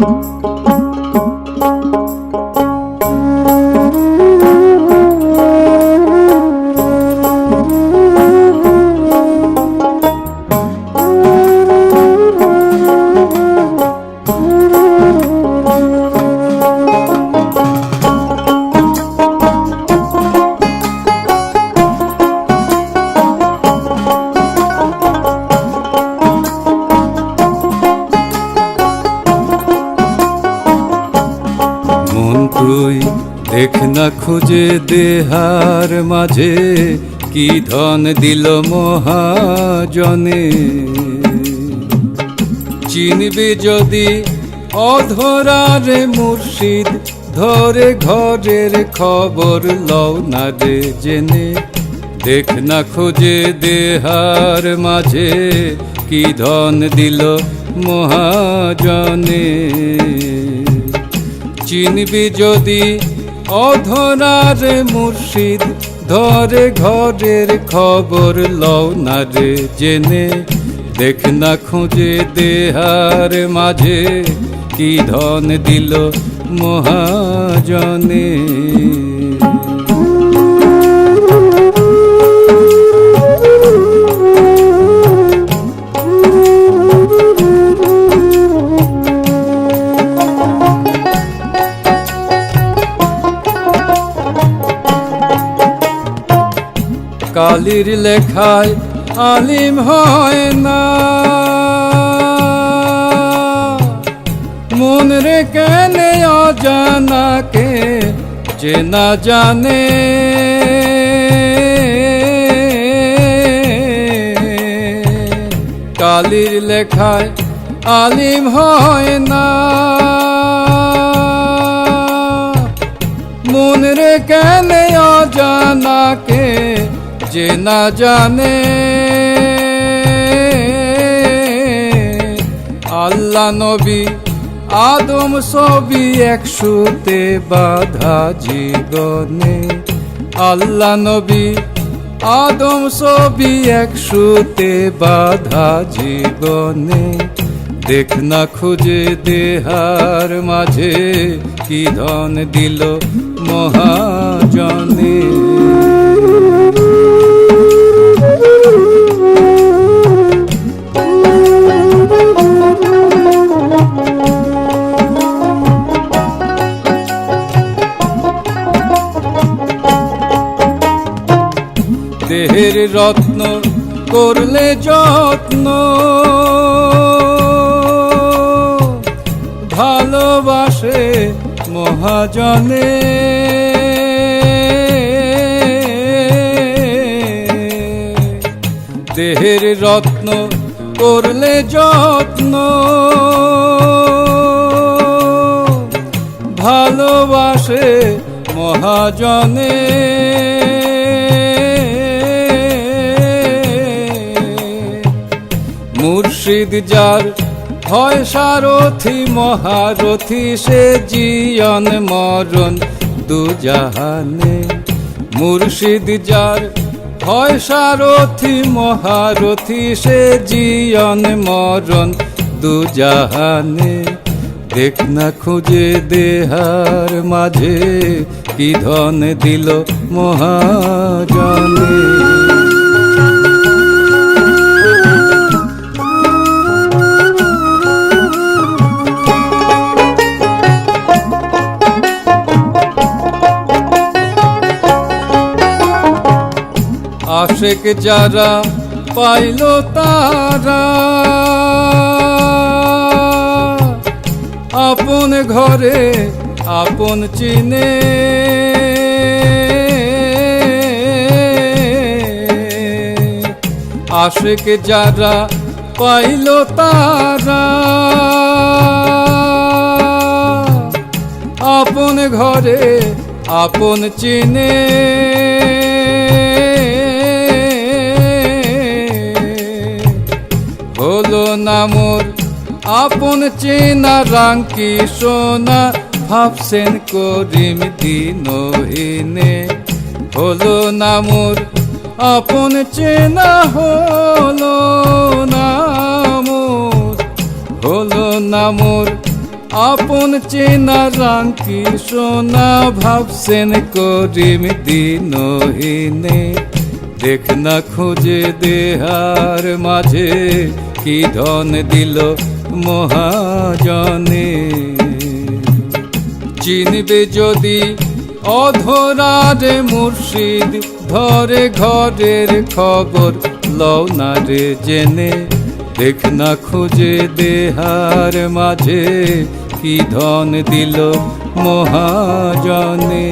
মন দেখ না খুঁজে দেহার মাঝে, কি ধন দিল মহাজনে। চিনবে যদি অধরারে মুর্শিদ, ধরে ঘরের খবর লও না রে জেনে। দেখ না খুঁজে দেহার মাঝে, কি ধন দিল মহাজনে। চিনবি যদি অধরার মুর্শিদ, ধরে ঘরের খবর লও না রে জেনে। দেখ না খুঁজে দেহার মাঝে, কি ধন দিল মহাজনে। কালির লেখায় আলিম হয় না। মন রে কেন অজানাকে যে না জানে। কালির লেখায় আলিম হয় না। মন রে কেন অজানাকে যে না জানে আল্লাহ নবী আদম সবই একসুতে বাধা জীবনে। আল্লাহ নবী আদম সবই একসুতে বাধা জীবনে। দেখ না খুঁজে দেহার মাঝে কি ধন দিল মহাজনে। দেহের রত্ন করলে যত্ন। ভালোবাসে মহাজনে। দেহের রত্ন করলে যত্ন। ভালোবাসে মহাজনে। মুর্শিদ যার হয় সারথি, মহারথি, সে জিয়ন মরণ দুজাহানে। মুর্শিদ যার হয় সারথি মহারথি সে জিয়ন মরণ, দুজাহানে দেখ না খুঁজে দেহার মাঝে কি ধন দিল মহাজনে। আশেক যারা পাইল তারা। আপন ঘরে আপন চিনে। আশেক যারা পাইল তারা। আপন ঘরে আপন চিনে। হলো না মোর। আপন চেনা রাঙ্কি সোনা, ভাবছেন করিম দিনহীনে হলো না মোর, আপন চেনা হলো না হলো না মোর, আপন চেনা রাঙ্কি সোনা, ভাবছেন করিম দিনহীনে দেখ না খুঁজে দেহার মাঝে কি ধন দিল মহাজনে। চিনবে যদি অধরার মুর্শিদ, ধরে ঘরের খবর লও না রে জেনে। দেখ না খুঁজে দেহার মাঝে কি ধন দিল মহাজনে।